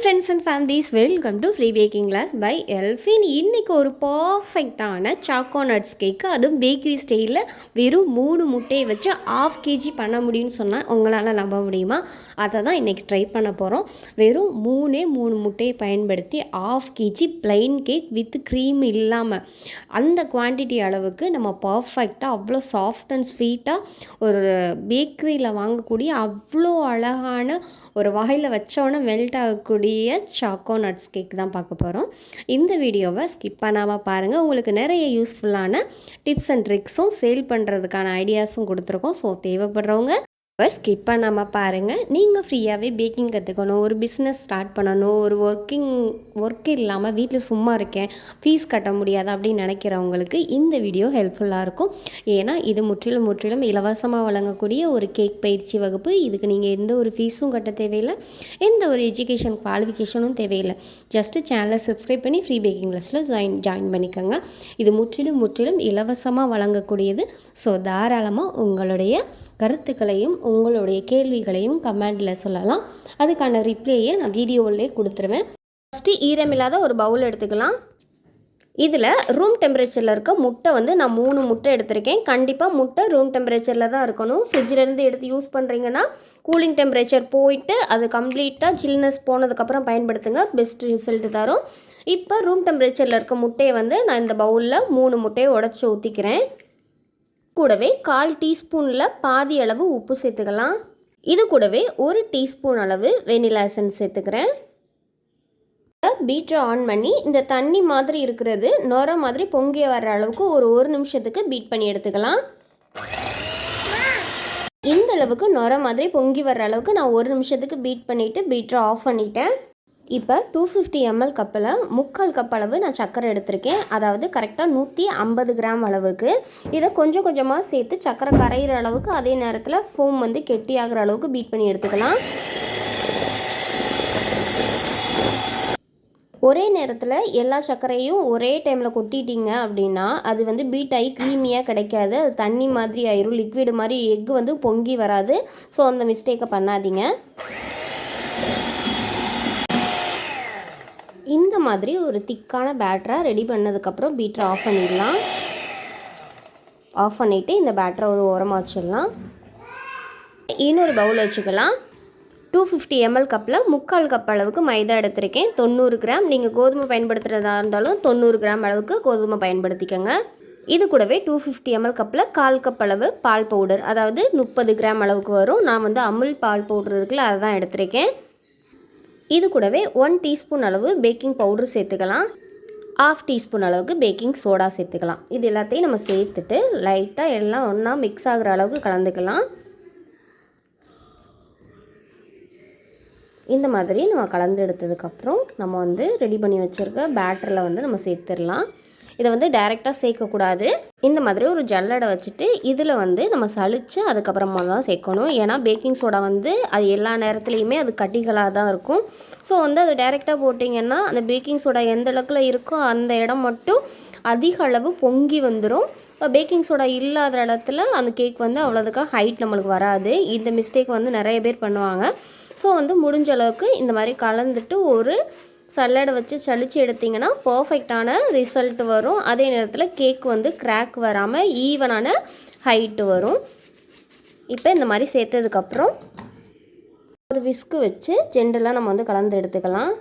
Friends and families welcome to free baking class by Elfin இன்றைக்கி ஒரு பர்ஃபெக்டான choco nuts கேக்கு அதுவும் பேக்கரி ஸ்டைலில் வெறும் மூணு முட்டையை வச்சு ஆஃப் கேஜி பண்ண முடியும்னு சொன்னால் உங்களால் நம்ப முடியுமா? அதை தான் இன்றைக்கி ட்ரை பண்ண போகிறோம் வெறும் மூணே மூணு முட்டையை பயன்படுத்தி half KG plain cake with cream இல்லாமல் அந்த குவான்டிட்டி அளவுக்கு நம்ம பர்ஃபெக்டாக அவ்வளோ சாஃப்ட் அண்ட் ஸ்வீட்டாக ஒரு பேக்கரியில் வாங்கக்கூடிய அவ்வளோ அழகான ஒரு வகையில் வச்சோன்னே மெல்ட் ஆகக்கூடிய சாக்கோ நட்ஸ் கேக் தான் பார்க்க போகிறோம் இந்த வீடியோவை ஸ்கிப் பண்ணாமல் பாருங்கள் உங்களுக்கு நிறைய யூஸ்ஃபுல்லான டிப்ஸ் அண்ட் ட்ரிக்ஸும் சேல் பண்ணுறதுக்கான ஐடியாஸும் கொடுத்துருக்கோம். ஸோ தேவைப்படுறவங்க ஸ்கிப் பண்ணாமல் பாருங்கள் நீங்கள் ஃப்ரீயாகவே பேக்கிங் கற்றுக்கணும் ஒரு பிஸ்னஸ் ஸ்டார்ட் பண்ணணும். ஒரு ஒர்க்கிங் ஒர்க் இல்லாமல் வீட்டில் சும்மா இருக்கேன். ஃபீஸ் கட்ட முடியாது அப்படின்னு நினைக்கிறவங்களுக்கு இந்த வீடியோ ஹெல்ப்ஃபுல்லாக இருக்கும். ஏன்னா இது முற்றிலும் முற்றிலும் இலவசமாக வழங்கக்கூடிய ஒரு கேக் பயிற்சி வகுப்பு. இதுக்கு நீங்கள் எந்த ஒரு ஃபீஸும் கட்ட தேவையில்லை. எந்த ஒரு எஜுகேஷன் குவாலிஃபிகேஷனும் தேவையில்லை. ஜஸ்ட்டு சேனலை சப்ஸ்கிரைப் பண்ணி ஃப்ரீ பேக்கிங் கிளாஸில் ஜாயின் ஜாயின் பண்ணிக்கோங்க. இது முற்றிலும் முற்றிலும் இலவசமாக வழங்கக்கூடியது. ஸோ தாராளமாக உங்களுடைய கருத்துக்களையும் உங்களுடைய கேள்விகளையும் கமெண்டில் சொல்லலாம். அதுக்கான ரிப்ளையை நான் வீடியோவிலே கொடுத்துருவேன். ஃபஸ்ட்டு ஈரமில்லாத ஒரு பவுல் எடுத்துக்கலாம். இதில் ரூம் டெம்பரேச்சரில் இருக்க முட்டை வந்து நான் மூணு முட்டை எடுத்திருக்கேன். கண்டிப்பாக முட்டை ரூம் டெம்பரேச்சரில் தான் இருக்கணும். ஃப்ரிட்ஜிலேருந்து எடுத்து யூஸ் பண்ணுறீங்கன்னா கூலிங் டெம்பரேச்சர் போயிட்டு அது கம்ப்ளீட்டாக சில்னஸ் போனதுக்கப்புறம் பயன்படுத்துங்க. பெஸ்ட் ரிசல்ட் தரும். இப்போ ரூம் டெம்பரேச்சரில் இருக்க முட்டையை வந்து நான் இந்த பவுலில் மூணு முட்டையை உடச்சி ஊற்றிக்கிறேன் கூடவே கால் டீஸ்பூனில் பாதி அளவு உப்பு சேர்த்துக்கலாம். இது கூடவே ஒரு டீஸ்பூன் அளவு வெனிலா எசன்ஸ் சேர்த்துக்கிறேன். பீட்டரை ஆன் பண்ணி இந்த தண்ணி மாதிரி இருக்கிறது நொர மாதிரி பொங்கி வர்ற அளவுக்கு ஒரு ஒரு நிமிஷத்துக்கு பீட் பண்ணி எடுத்துக்கலாம். இந்த அளவுக்கு நொர மாதிரி பொங்கி வர்ற அளவுக்கு நான் ஒரு நிமிஷத்துக்கு பீட் பண்ணிவிட்டு பீட்டரை ஆஃப் பண்ணிட்டேன். இப்போ டூ ஃபிஃப்டி எம்எல் கப்பில் முக்கால் கப் அளவு நான் சர்க்கரை எடுத்திருக்கேன். அதாவது கரெக்டாக நூற்றி ஐம்பது கிராம் அளவுக்கு. இதை கொஞ்சம் கொஞ்சமாக சேர்த்து சர்க்கரை கரையிற அளவுக்கு அதே நேரத்தில் ஃபோம் வந்து கெட்டியாகிற அளவுக்கு பீட் பண்ணி எடுத்துக்கலாம். ஒரே நேரத்தில் எல்லா சர்க்கரையும் ஒரே டைமில் கொட்டிட்டீங்க அப்படின்னா அது வந்து பீட் ஆகி க்ரீமியாக கிடைக்காது. அது தண்ணி மாதிரி ஆயிரும் லிக்விடு மாதிரி எக் வந்து பொங்கி வராது. ஸோ அந்த மிஸ்டேக்கை பண்ணாதீங்க. இந்த மாதிரி ஒரு திக்கான பேட்டரை ரெடி பண்ணதுக்கப்புறம் பீட்டரை ஆஃப் பண்ணிடலாம். ஆஃப் பண்ணிவிட்டு இந்த பேட்டரை ஒரு ஓரமாக வச்சிடலாம். இன்னொரு பவுல் வச்சுக்கலாம். டூ ஃபிஃப்டி எம்எல் கப்பில் முக்கால் கப் அளவுக்கு மைதா எடுத்திருக்கேன். தொண்ணூறு கிராம். நீங்கள் கோதுமை பயன்படுத்துகிறதா இருந்தாலும் தொண்ணூறு கிராம் அளவுக்கு கோதுமை பயன்படுத்திக்கோங்க. இது கூடவே டூ ஃபிஃப்டி எம்எல் கப்பில் கால் கப் அளவு பால் பவுடர் அதாவது முப்பது கிராம் அளவுக்கு வரும். நான் வந்து அமுல் பால் பவுடர் இருக்குல்ல அதை தான் எடுத்திருக்கேன். இது கூடவே ஒன் டீஸ்பூன் அளவு பேக்கிங் பவுடர் சேர்த்துக்கலாம். ஆஃப் டீஸ்பூன் அளவுக்கு பேக்கிங் சோடா சேர்த்துக்கலாம். இது எல்லாத்தையும் நம்ம சேர்த்துட்டு லைட்டாக எல்லாம் ஒன்றா மிக்ஸ் ஆகிற அளவுக்கு கலந்துக்கலாம். இந்த மாதிரி நம்ம கலந்து எடுத்ததுக்கப்புறம் நம்ம வந்து ரெடி பண்ணி வச்சுருக்க பேட்டரில் வந்து நம்ம சேர்த்துடலாம். இதை வந்து டைரெக்டாக சேர்க்கக்கூடாது. இந்த மாதிரி ஒரு ஜல்லடை வச்சுட்டு இதில் வந்து நம்ம சளிச்சு அதுக்கப்புறமா தான் சேர்க்கணும். ஏன்னா பேக்கிங் சோடா வந்து அது எல்லா நேரத்துலையுமே அது கட்டிகளாக தான் இருக்கும். ஸோ வந்து அது டைரெக்டாக போட்டிங்கன்னா அந்த பேக்கிங் சோடா எந்த அளவுக்குல இருக்கோ அந்த இடம் மட்டும் அதிக அளவு பொங்கி வந்துடும் இப்போ பேக்கிங் சோடா இல்லாத இடத்துல அந்த கேக் வந்து அவ்வளோதுக்காக ஹைட் நம்மளுக்கு வராது. இந்த மிஸ்டேக் வந்து நிறைய பேர் பண்ணுவாங்க. ஸோ வந்து முடிஞ்ச அளவுக்கு இந்த மாதிரி கலந்துட்டு ஒரு சல்லடை வச்சு சளிச்சு எடுத்திங்கன்னா பர்ஃபெக்டான ரிசல்ட் வரும். அதே நேரத்தில் கேக் வந்து கிராக் வராமல் ஈவனான ஹைட்டு வரும். இப்போ இந்த மாதிரி சேர்த்ததுக்கப்புறம் ஒரு விஸ்கு வச்சு ஜெண்டெல்லாம் நம்ம வந்து கலந்து எடுத்துக்கலாம்.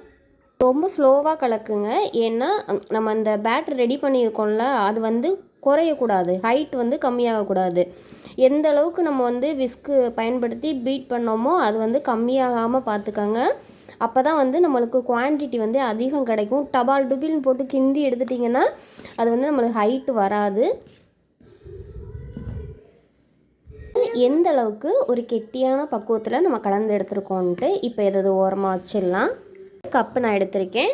ரொம்ப ஸ்லோவாக கலக்குங்க. ஏன்னா நம்ம அந்த பேட்டர் ரெடி பண்ணியிருக்கோம்ல அது வந்து குறையக்கூடாது. ஹைட் வந்து கம்மியாகக்கூடாது. எந்த அளவுக்கு நம்ம வந்து விஸ்கு பயன்படுத்தி பீட் பண்ணோமோ அது வந்து கம்மியாகாமல் பார்த்துக்கோங்க. அப்போ தான் வந்து நம்மளுக்கு குவான்டிட்டி வந்து அதிகம் கிடைக்கும். டபால் டுபில்னு போட்டு கிண்டி எடுத்துட்டிங்கன்னா அது வந்து நம்மளுக்கு ஹைட்டு வராது. எந்த அளவுக்கு ஒரு கெட்டியான பக்குவத்தில் நம்ம கலந்து எடுத்துருக்கோன்ட்டு இப்போ எதாவது ஓரமாக வச்சிடலாம். கப்பு நான் எடுத்திருக்கேன்.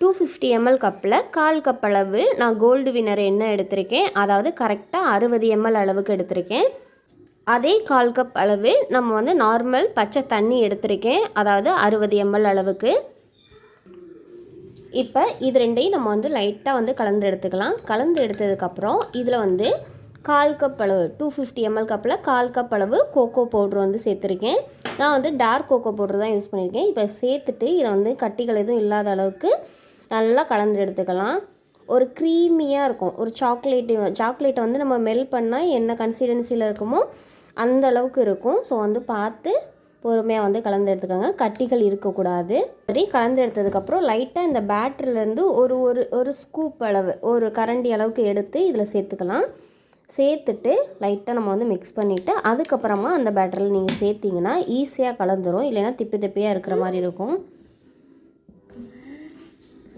டூ ஃபிஃப்டி எம்எல் கப்பில் கால் கப் அளவு நான் கோல்டு வினர் என்ன எடுத்திருக்கேன். அதாவது கரெக்டாக அறுபது எம்எல் அளவுக்கு எடுத்திருக்கேன். அதே கால் கப் அளவு நம்ம வந்து நார்மல் பச்சை தண்ணி எடுத்திருக்கேன். அதாவது அறுபது எம்எல் அளவுக்கு. இப்போ இது ரெண்டையும் நம்ம வந்து லைட்டாக வந்து கலந்து எடுத்துக்கலாம். கலந்து எடுத்ததுக்கப்புறம் இதில் வந்து கால் கப் அளவு டூ ஃபிஃப்டி எம்எல் கப்பில் கால் கப் அளவு கோகோ பவுட்ரு வந்து சேர்த்துருக்கேன். நான் வந்து டார்க் கோகோ பவுட்ரு தான் யூஸ் பண்ணியிருக்கேன் இப்போ சேர்த்துட்டு இதை வந்து கட்டிகள் எதுவும் இல்லாத அளவுக்கு நல்லா கலந்து எடுத்துக்கலாம். ஒரு க்ரீமியாக இருக்கும். ஒரு சாக்லேட்டு சாக்லேட்டை வந்து நம்ம மெல்ட் பண்ணால் என்ன கன்சிஸ்டன்சியில் இருக்குமோ அந்த அளவுக்கு இருக்கும். ஸோ வந்து பார்த்து பொறுமையாக வந்து கலந்து எடுத்துக்கோங்க கட்டிகள் இருக்கக்கூடாது. சரி கலந்து எடுத்ததுக்கப்புறம் லைட்டாக இந்த பேட்டரிலேருந்து ஒரு ஒரு ஒரு ஸ்கூப் அளவு ஒரு கரண்டி அளவுக்கு எடுத்து இதில் சேர்த்துக்கலாம். சேர்த்துட்டு லைட்டாக நம்ம வந்து மிக்ஸ் பண்ணிவிட்டு அதுக்கப்புறமா அந்த பேட்டரியில் நீங்கள் சேர்த்திங்கன்னா ஈஸியாக கலந்துரும். இல்லைன்னா திப்பி திப்பியாக இருக்கிற மாதிரி இருக்கும்.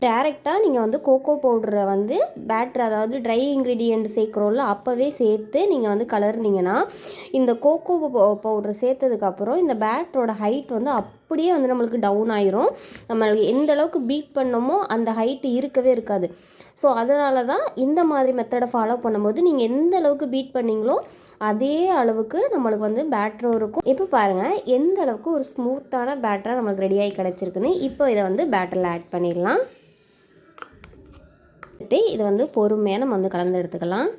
டேரெக்டாக நீங்கள் வந்து கோகோ பவுடரை வந்து பேட்ரு அதாவது ட்ரை இன்க்ரீடியண்ட் சேர்க்குறோம்ல அப்போவே சேர்த்து நீங்கள் வந்து கலர்னிங்கன்னா இந்த கோகோ பவுடர் சேர்த்ததுக்கப்புறம் இந்த பேட்டரோட ஹைட் வந்து அப்படியே வந்து நம்மளுக்கு டவுன் ஆயிரும். நம்மளுக்கு எந்த அளவுக்கு பீட் பண்ணோமோ அந்த ஹைட்டு இருக்கவே இருக்காது. ஸோ அதனால தான் இந்த மாதிரி மெத்தடை ஃபாலோ பண்ணும்போது நீங்கள் எந்த அளவுக்கு பீட் பண்ணீங்களோ அதே அளவுக்கு நம்மளுக்கு வந்து பேட்டரும் இருக்கும். இப்போ பாருங்கள் எந்த அளவுக்கு ஒரு ஸ்மூத்தான பேட்டராக நம்மளுக்கு ரெடியாகி கிடச்சிருக்குன்னு இப்போ இதை வந்து பேட்டரில் ஆட் பண்ணிடலாம். இதை வந்து பொறுமையாக நம்ம வந்து கலந்து எடுத்துக்கலாம்.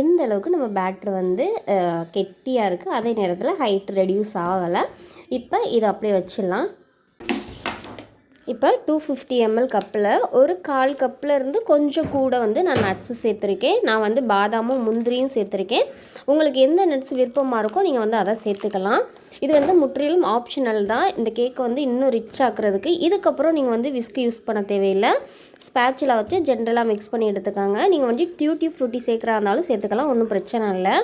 எந்த அளவுக்கு நம்ம பேட்ரு வந்து கெட்டியாக இருக்குது அதே நேரத்தில் ஹைட் ரெடியூஸ் ஆகலை. இப்போ இதை அப்படியே வச்சிடலாம். இப்போ டூ ஃபிஃப்டி எம்எல் கப்பில் ஒரு கால் கப்பில் இருந்து கொஞ்சம் கூட வந்து நான் நட்ஸு சேர்த்துருக்கேன். நான் வந்து பாதாமும் முந்திரியும் சேர்த்துருக்கேன். உங்களுக்கு எந்த நட்ஸ் விருப்பமாக இருக்கோ நீங்கள் வந்து அதை சேர்த்துக்கலாம். இது வந்து முற்றிலும் ஆப்ஷனல் தான். இந்த கேக்கை வந்து இன்னும் ரிச் ஆக்குறதுக்கு. இதுக்கப்புறம் நீங்கள் வந்து விஸ்க் யூஸ் பண்ண தேவையில்லை. ஸ்பேச்சில் வச்சு ஜென்ரலாக மிக்ஸ் பண்ணி எடுத்துக்காங்க. நீங்கள் வந்து டியூட்டி ஃப்ரூட்டி சேர்க்குறா இருந்தாலும் சேர்த்துக்கலாம். ஒன்றும் பிரச்சனை இல்லை.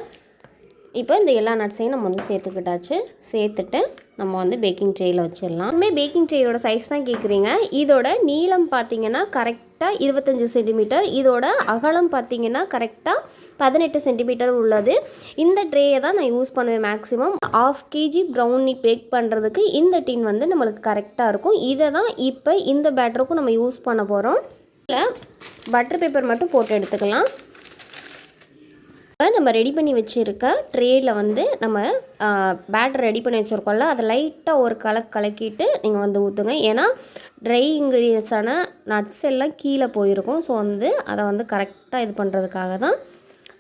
இப்போ இந்த எல்லா நட்ஸையும் நம்ம வந்து சேர்த்துக்கிட்டாச்சு. சேர்த்துட்டு நம்ம வந்து பேக்கிங் ட்ரேயில் வச்சிடலாம். இனிமேல் பேக்கிங் ட்ரேயோட சைஸ் தான் கேட்குறீங்க இதோட நீளம் பார்த்தீங்கன்னா கரெக்டாக இருபத்தஞ்சி சென்டிமீட்டர் இதோட அகலம் பார்த்தீங்கன்னா கரெக்டாக பதினெட்டு சென்டிமீட்டர் உள்ளது. இந்த ட்ரேயை தான் நான் யூஸ் பண்ணுவேன் maximum half KG brownie bake பண்ணுறதுக்கு இந்த டின் வந்து நம்மளுக்கு கரெக்டாக இருக்கும். இதை தான் இப்போ இந்த பேட்டருக்கும் நம்ம யூஸ் பண்ண போகிறோம் இல்லை பட்டர் பேப்பர் மட்டும் போட்டு எடுத்துக்கலாம். இப்போ நம்ம ரெடி பண்ணி வச்சுருக்க ட்ரேயில் வந்து நம்ம பேட்டர் ரெடி பண்ணி வச்சுருக்கோம்ல அதை லைட்டாக ஒரு கலக்கு கலக்கிட்டு நீங்கள் வந்து ஊற்றுங்க ஏன்னா ட்ரை இன்க்ரீடியன்ஸான நட்ஸ் எல்லாம் கீழே போயிருக்கும். ஸோ வந்து அதை வந்து கரெக்டாக இது பண்ணுறதுக்காக தான்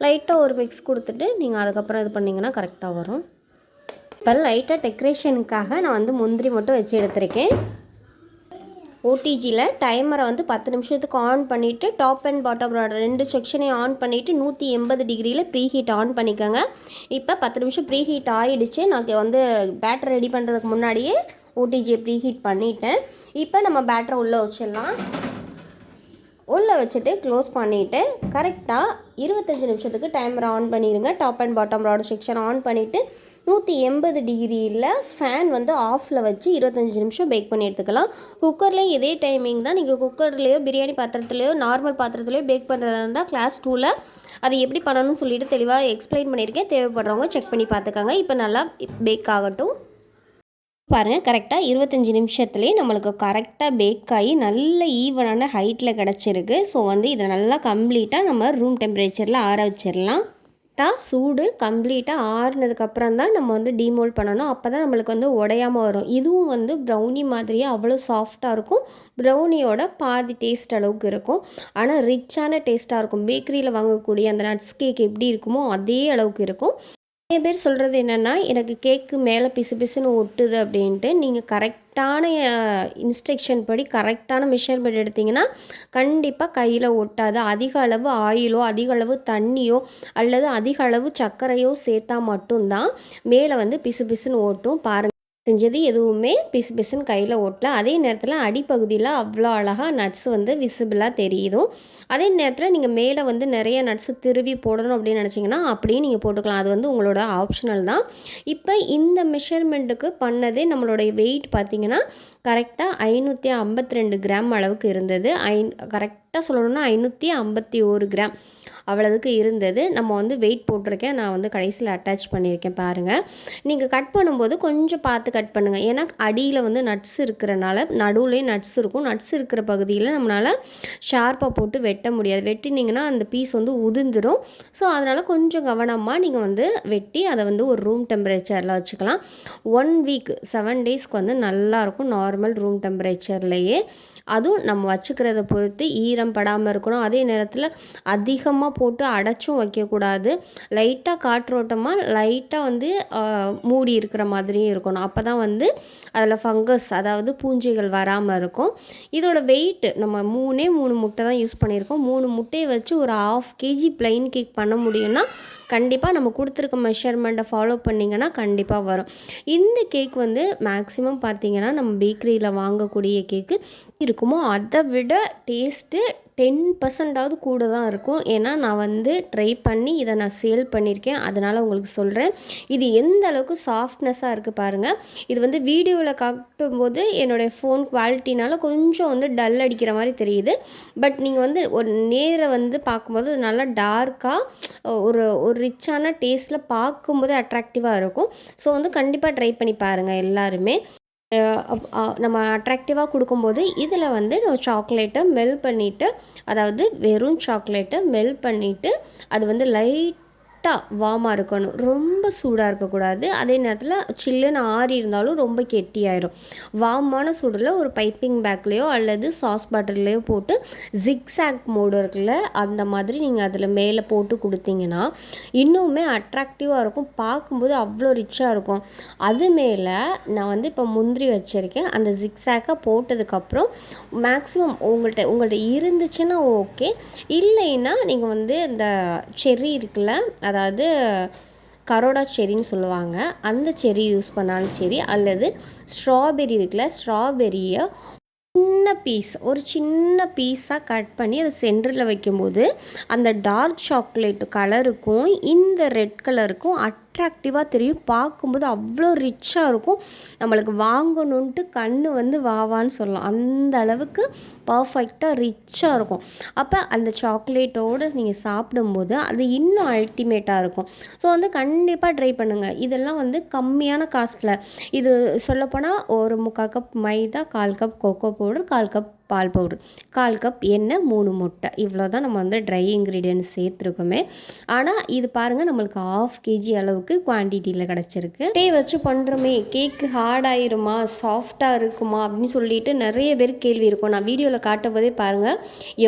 லைட்டாக ஒரு மிக்ஸ் கொடுத்துட்டு நீங்கள் அதுக்கப்புறம் இது பண்ணிங்கன்னா கரெக்டாக வரும். இப்போ லைட்டாக டெக்கரேஷனுக்காக நான் வந்து முந்திரி மட்டும் வச்சு எடுத்திருக்கேன். ஓடிஜியில் டைமரை வந்து பத்து நிமிஷத்துக்கு ஆன் பண்ணிவிட்டு டாப் அண்ட் பாட்டம் ரெண்டு செக்ஷனையும் ஆன் பண்ணிவிட்டு நூற்றி எண்பது டிகிரியில் ப்ரீ ஹீட் ஆன் பண்ணிக்கோங்க. இப்போ பத்து நிமிஷம் ப்ரீ ஹீட் ஆகிடுச்சு நான் வந்து பேட்டர் ரெடி பண்ணுறதுக்கு முன்னாடியே ஓடிஜியை ப்ரீ ஹீட் பண்ணிவிட்டேன் இப்போ நம்ம பேட்டரை உள்ளே வச்சிடலாம். உள்ளே வச்சுட்டு க்ளோஸ் பண்ணிவிட்டு கரெக்டாக இருபத்தஞ்சி நிமிஷத்துக்கு டைமர் ஆன் பண்ணிடுங்க. Top and bottom rod section on பண்ணிவிட்டு நூற்றி எண்பது டிகிரியில் ஃபேன் வந்து ஆஃபில் வச்சு இருபத்தஞ்சி நிமிஷம் பேக் பண்ணி எடுத்துக்கலாம். குக்கர்லேயும் இதே டைமிங் தான். நீங்கள் குக்கர்லேயோ பிரியாணி பாத்திரத்துலையோ நார்மல் பாத்திரத்துலையோ பேக் பண்ணுறதா இருந்தால் கிளாஸ் டூவில் அது எப்படி பண்ணணும்னு சொல்லிட்டு தெளிவாக எக்ஸ்பிளைன் பண்ணியிருக்கேன். தேவைப்படுறவங்க செக் பண்ணி பார்த்துக்காங்க. இப்போ நல்லா பேக் ஆகட்டும். பாருங்கள் கரெக்டாக இருபத்தஞ்சி நிமிஷத்துலேயே நம்மளுக்கு கரெக்டாக பேக் ஆகி நல்ல ஈவனான ஹைட்டில் கிடச்சிருக்கு. ஸோ வந்து இதை நல்லா கம்ப்ளீட்டாக நம்ம ரூம் டெம்பரேச்சரில் ஆற வச்சிடலாம். கரெக்டாக சூடு கம்ப்ளீட்டாக ஆறுனதுக்கப்புறம் தான் நம்ம வந்து டீமோல் பண்ணணும். அப்போ தான் நம்மளுக்கு வந்து உடையாமல் வரும். இதுவும் வந்து ப்ரௌனி மாதிரியே அவ்வளோ சாஃப்டாக இருக்கும். ப்ரௌனியோட பாதி டேஸ்ட் அளவுக்கு இருக்கும். ஆனால் ரிச்சான டேஸ்ட்டாக இருக்கும். பேக்கரியில் வாங்கக்கூடிய அந்த நட்ஸ் கேக் எப்படி இருக்குமோ அதே அளவுக்கு இருக்கும். நிறைய பேர் சொல்கிறது என்னென்னா எனக்கு கேக்கு மேலே பிசு பிசுன்னு ஒட்டுது அப்படின்ட்டு நீங்கள் கரெக்டான இன்ஸ்ட்ரக்ஷன் படி கரெக்டான மெஷர்மெண்ட் எடுத்திங்கன்னா கண்டிப்பாக கையில் ஒட்டாது. அதிக அளவு ஆயிலோ அதிக அளவு தண்ணியோ அல்லது அதிக அளவு சர்க்கரையோ சேர்த்தா மட்டும்தான் மேலே வந்து பிசு பிசுன்னு ஓட்டும் பாருங்கள் செஞ்சது எதுவுமே பிசு பிசுன்னு கையில் ஓட்டல. அதே நேரத்தில் அடிப்பகுதியில் அவ்வளோ அழகாக நட்ஸ் வந்து விசிபிளாக தெரியுதும் அதே நேரத்தில் நீங்கள் மேலே வந்து நிறைய நட்ஸு திருவி போடணும் அப்படின்னு நினச்சிங்கன்னா அப்படியே நீங்கள் போட்டுக்கலாம். அது வந்து உங்களோட ஆப்ஷனல் தான். இப்போ இந்த மெஷர்மெண்ட்டுக்கு பண்ணதே நம்மளுடைய வெயிட் பார்த்திங்கன்னா கரெக்டாக ஐநூற்றி ஐம்பத்தி ரெண்டு கிராம் அளவுக்கு இருந்தது. ஐ கரெக்டாக சொல்லணும்னா ஐநூற்றி ஐம்பத்தி ஒரு கிராம் அவ்வளவுக்கு இருந்தது. நம்ம வந்து வெயிட் போட்டிருக்கேன். நான் வந்து கடைசியில் அட்டாச் பண்ணியிருக்கேன் பாருங்கள் நீங்கள் கட் பண்ணும்போது கொஞ்சம் பார்த்து கட் பண்ணுங்கள் ஏன்னா அடியில் வந்து நட்ஸ் இருக்கிறனால நடுவுலேயும் நட்ஸ் இருக்கும். நட்ஸ் இருக்கிற பகுதியில் நம்மளால் ஷார்ப்பாக போட்டு வெட்ட முடியாது. வெட்டினீங்கன்னா அந்த பீஸ் வந்து உதிர்ந்துடும் ஸோ அதனால் கொஞ்சம் கவனமாக நீங்கள் வந்து வெட்டி அதை வந்து ஒரு ரூம் டெம்பரேச்சரில் வச்சுக்கலாம். ஒன் வீக் செவன் டேஸ்க்கு வந்து நல்லாயிருக்கும் நார்மல் ரூம் டெம்பரேச்சர்லேயே அதுவும் நம்ம வச்சுக்கிறத பொறுத்து ஈரம் படாமல் இருக்கணும். அதே நேரத்தில் அதிகமாக போட்டு அடைச்சும் வைக்கக்கூடாது. லைட்டாக காற்றோட்டமாக லைட்டாக வந்து மூடி இருக்கிற மாதிரியும் இருக்கணும். அப்போ தான் வந்து அதில் ஃபங்கஸ் அதாவது பூஞ்சைகள் வராமல் இருக்கும். இதோட வெயிட் நம்ம மூணே மூணு முட்டை தான் யூஸ் பண்ணியிருக்கோம். மூணு முட்டையை வச்சு ஒரு ஆஃப் கேஜி பிளைன் கேக் பண்ண முடியும்னா கண்டிப்பாக நம்ம கொடுத்துருக்க மெஷர்மெண்ட்டை ஃபாலோ பண்ணிங்கன்னா கண்டிப்பாக வரும். இந்த கேக் வந்து மேக்ஸிமம் பார்த்திங்கன்னா நம்ம பேக்கரியில் வாங்கக்கூடிய கேக்கு இருக்குமோ அதை விட டேஸ்ட்டு டென் பர்சன்டாவது கூட தான் இருக்கும். ஏன்னா நான் வந்து ட்ரை பண்ணி இதை நான் சேல் பண்ணியிருக்கேன். அதனால் உங்களுக்கு சொல்கிறேன் இது எந்த அளவுக்கு சாஃப்ட்னஸாக இருக்குது பாருங்கள் இது வந்து வீடியோவில் காட்டும்போது என்னுடைய ஃபோன் குவாலிட்டினால் கொஞ்சம் வந்து டல் அடிக்கிற மாதிரி தெரியுது. பட் நீங்கள் வந்து ஒரு நேரை வந்து பார்க்கும்போது நல்லா டார்க்காக ஒரு ஒரு ரிச்சான டேஸ்ட்டில் பார்க்கும்போது அட்ராக்டிவாக இருக்கும். ஸோ வந்து கண்டிப்பாக ட்ரை பண்ணி பாருங்கள் எல்லாருமே. நம்ம அட்ராக்டிவாக கொடுக்கும்போது இதில் வந்து நம்ம சாக்லேட்டை மெல்ட் பண்ணிவிட்டு அதாவது வெறும் சாக்லேட்டை மெல்ட் பண்ணிவிட்டு அது வந்து லைட்டாக வார்மாக இருக்கணும். ரொம்ப சூடாக இருக்கக்கூடாது. அதே நேரத்தில் சில்லுன்னு ஆறி இருந்தாலும் ரொம்ப கெட்டியாயிரும். வார்மான சூடில் ஒரு பைப்பிங் பேக்லேயோ அல்லது சாஸ் பாட்டில்லையோ போட்டு ஜிக்ஸாக் மோடு இருக்குல்ல அந்த மாதிரி நீங்கள் அதில் மேலே போட்டு கொடுத்தீங்கன்னா இன்னுமே அட்ராக்டிவாக இருக்கும். பார்க்கும்போது அவ்வளோ ரிச்சாக இருக்கும். அது மேலே நான் வந்து இப்போ முந்திரி வச்சுருக்கேன். அந்த ஜிக்ஸாக்காக போட்டதுக்கப்புறம் மேக்ஸிமம் உங்கள்கிட்ட உங்கள்கிட்ட இருந்துச்சுன்னா ஓகே இல்லைன்னா நீங்கள் வந்து இந்த செர்ரி இருக்குல்ல அதாவது கரோடா செரின்னு சொல்லுவாங்க. அந்த செரி யூஸ் பண்ணாலும் சரி அல்லது ஸ்ட்ராபெரி இருக்குல்ல ஸ்ட்ராபெரியை சின்ன பீஸ் ஒரு சின்ன பீஸாக கட் பண்ணி அதை சென்டரில் வைக்கும்போது அந்த டார்க் சாக்லேட் கலருக்கும் இந்த ரெட் கலருக்கும் அட் அட்ராக்டிவாக தெரியும். பார்க்கும்போது அவ்வளோ ரிச்சாக இருக்கும். நம்மளுக்கு வாங்கணுன்ட்டு கண் வந்து வாவான்னு சொல்லலாம். அந்த அளவுக்கு பர்ஃபெக்டாக ரிச்சாக இருக்கும். அப்போ அந்த சாக்லேட்டோடு நீங்கள் சாப்பிடும்போது அது இன்னும் அல்டிமேட்டாக இருக்கும். ஸோ வந்து கண்டிப்பாக ட்ரை பண்ணுங்கள் இதெல்லாம் வந்து கம்மியான காஸ்ட்டில் இது சொல்லப்போனால் ஒரு முக்கால் கப் மைதா கால் கப் கோகோ பவுடர் கால் கப் பால் பவுடர் கால் கப் எண்ணெய் மூணு முட்டை. இவ்வளோ தான் நம்ம வந்து ட்ரை இன்க்ரீடியன்ஸ் சேர்த்துருக்கோமே. ஆனால் இது பாருங்கள் நம்மளுக்கு ஆஃப் கேஜி அளவுக்கு குவான்டிட்டியில் கிடச்சிருக்கு. டே வச்சு பண்ணுறோமே கேக்கு ஹார்ட் ஆயிருமா? சாஃப்டாக இருக்குமா? அப்படின்னு சொல்லிட்டு நிறைய பேர் கேள்வி இருக்கும். நான் வீடியோவில் காட்டும்போதே பாருங்கள்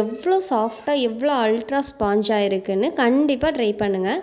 எவ்வளோ சாஃப்டாக எவ்வளோ அல்ட்ரா ஸ்பாஞ்சாக இருக்குன்னு கண்டிப்பாக ட்ரை பண்ணுங்கள்